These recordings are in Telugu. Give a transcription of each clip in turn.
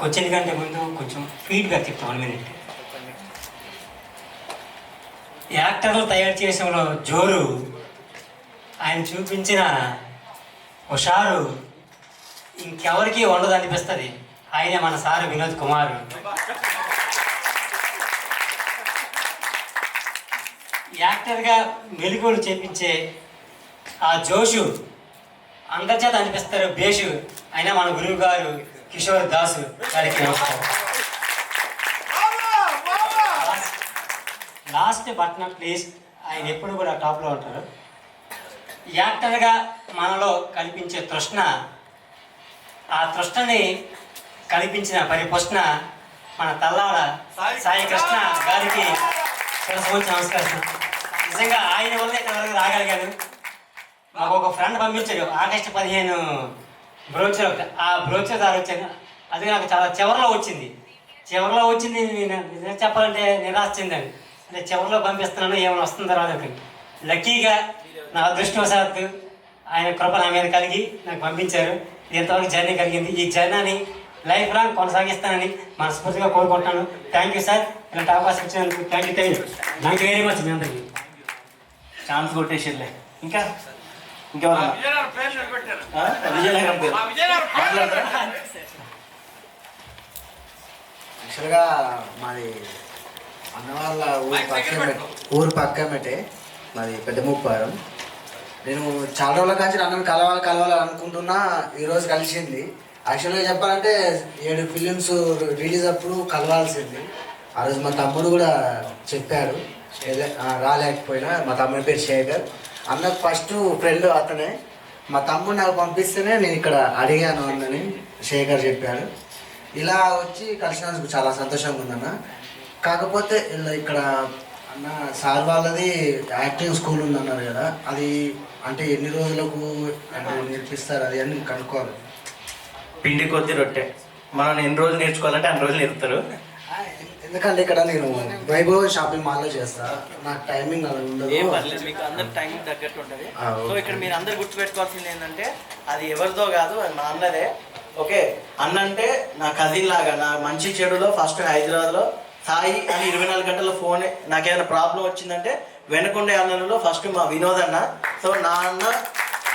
క్వశ్చన్ కంటే ముందు కొంచెం ఫీడ్బ్యాక్ చెప్తాం వన్ మినిట్. యాక్టర్లు తయారు చేసిన జోరు ఆయన చూపించిన హుషారు ఇంకెవరికి ఉండదు అనిపిస్తుంది. ఆయన మన సార్ వినోద్ కుమార్. యాక్టర్గా మెలుగులు చేపించే ఆ జోషు అందరి చేత అనిపిస్తారు బేషు. అయినా మన గురువు గారు కిషోర్ దాసు గారికి లాస్ట్ బట్ నాట్ ప్లీజ్ ఆయన ఎప్పుడు కూడా టాప్లో ఉంటారు. యాక్టర్గా మనలో కనిపించే తృష్ణ ఆ తృష్ణని కనిపించిన పరిపుష్ణ మన తల్లాడ సాయి కృష్ణ గారికి శిరస్సు నమస్కారం. నిజంగా ఆయన వల్ల ఇక్కడ వరకు రాగలిగాను. మాకు ఒక ఫ్రెండ్ పంపించాడు ఆగస్టు పదిహేను బ్రోచర్ ఒకటి ఆ బ్రోచర్ దారి వచ్చాను అది నాకు చాలా చివరిలో వచ్చింది. చివరిలో వచ్చింది నేను చెప్పాలంటే నిరాశ చెందాను. అంటే చివరిలో పంపిస్తున్నాను ఏమైనా వస్తుందో రాదు లక్కీగా నా అదృష్టవశాత్తు ఆయన కృప నా మీద కలిగి నాకు పంపించారు. ఇది ఎంతవరకు జర్నీ కలిగింది. ఈ జర్నీని లైఫ్ లాంగ్ కొనసాగిస్తానని మనస్ఫూర్తిగా కోరుకుంటున్నాను. థ్యాంక్ యూ సార్ ఇలాంటి అవకాశం ఇచ్చినందుకు thank you thank you thank you very much మీ అందరికీ. ఛాన్స్ కొట్టేసిర్లే ఇంకా? ఇంకెవరు విజయనగరం పేరు. మాట్లాడతారా? యాక్చువల్గా మాది అన్న వాళ్ళ ఊరు పక్కమే ఊరు పక్కమటే మాది పెద్ద ముప్పారం. నేను చాలా రోజుల కాంచి అన్నను కలవాలి కలవాలి అనుకుంటున్నా ఈరోజు కలిసింది. యాక్చువల్గా చెప్పాలంటే ఏడు ఫిలిమ్స్ రిలీజ్ అప్పుడు కలవాల్సింది. ఆ రోజు మా తమ్ముడు కూడా చెప్పాడు. రాలేకపోయినా మా తమ్ముడి పేరు శేఖర్. అన్నకు ఫస్ట్ ఫ్రెండ్ అతనే. మా తమ్ముడు నాకు పంపిస్తేనే నేను ఇక్కడ అడిగాను అన్నని. శేఖర్ చెప్పాడు. ఇలా వచ్చి కలిసినందుకు చాలా సంతోషంగా ఉందన్న. కాకపోతే ఇలా ఇక్కడ అన్న సార్ వాళ్ళది యాక్టింగ్ స్కూల్ ఉందన్నారు కదా. అది అంటే ఎన్ని రోజులకు అంటే నేర్పిస్తారు అది అన్ని కనుక్కోవాలి. పిండి కొద్ది రొట్టె. మనం ఎన్ని రోజులు నేర్చుకోవాలంటే అన్ని రోజులు నేర్పుతారు. ఎందుకంటే ఇక్కడ నేను వైభవ్ షాపింగ్ మాల్లో చేస్తా. నాకు టైమింగ్ అలా ఉండదు. ఏం పర్లేదు మీకు అందరు టైం తగ్గట్టు ఉంటుంది. సో ఇక్కడ మీరు అందరు గుర్తుపెట్టుకోవాల్సింది ఏంటంటే అది ఎవరిదో కాదు అది మా అన్నదే. ఓకే అన్న అంటే నా కజిన్ లాగా నా మంచి చెడులో ఫస్ట్ హైదరాబాద్లో సాయి అని ఇరవై నాలుగు గంటల ఫోన్ నాకేమైనా ప్రాబ్లం వచ్చిందంటే వెనకుండే అన్నలో ఫస్ట్ మా వినోద్ అన్న సో నా అన్న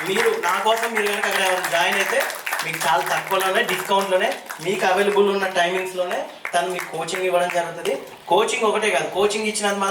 మీరు నా కోసం మీరు కనుక అక్కడ జాయిన్ అయితే మీకు చాలా తక్కువలోనే డిస్కౌంట్లోనే మీకు అవైలబుల్ ఉన్న టైమింగ్స్లోనే తను మీకు కోచింగ్ ఇవ్వడం జరుగుతుంది. కోచింగ్ ఒకటే కాదు కోచింగ్ ఇచ్చినంత